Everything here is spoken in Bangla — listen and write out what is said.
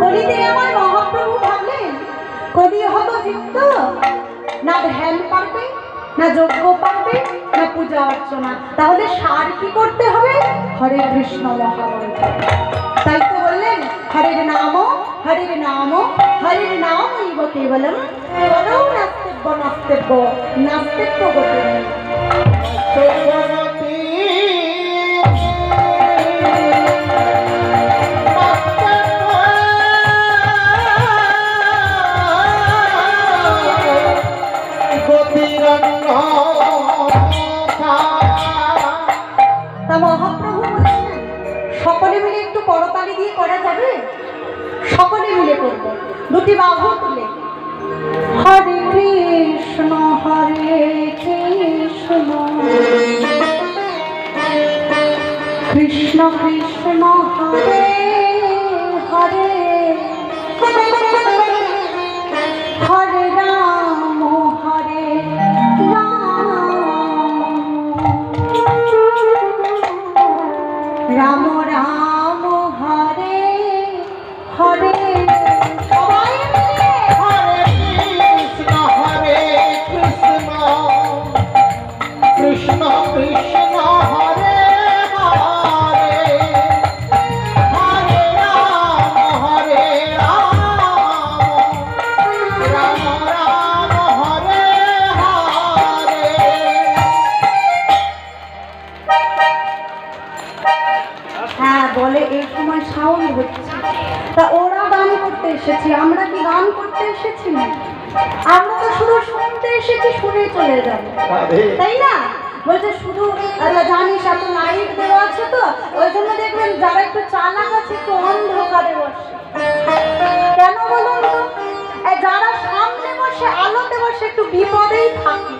কলিতে আমার মহাপ্রভু ভাবলেন কলি হত চিত্ত। না ধ্যান পারবে, না যজ্ঞ পারবে, না পূজা অর্চনা। তাহলে সার কি করতে হবে? হরে কৃষ্ণ মহামন্ত্র তাই তো বললেন, হরের নাম হরের নাম হরের নাম কেবলম। কেবলম নাস্তিব্য নাস্তিব্য নাস্তিত্ব তা মহাপ্রভু বলছেন, সকলে মিলে একটু করতালি দিয়ে করা যাবে? সকলে মিলে করব। দুটি বাহু তুলে। হরে কৃষ্ণ হরে কৃষ্ণ। কৃষ্ণ কৃষ্ণ, হরে রাম রাম হরে হরে। সবাই মিলে কৃষ্ণ কৃষ্ণ। হরে বলে এই সময় সাউন্ড হচ্ছে। তা ওরা গান করতে এসেছি আমরা কি গান করতে এসেছি? না আমরা তো শুধু শুনতে এসেছি শুনে চলে যাব। তাই না? বলছে শুধু আচ্ছা, জানিস এত লাইট দেওয়া আছে তো ওই জন্য দেখবেন যারা একটু চালাক আছে একটু অন্ধকারে বসে। কেন বলুন তো? যারা সামনে বসে আলোতে বসে একটু বিপদেই থাকে।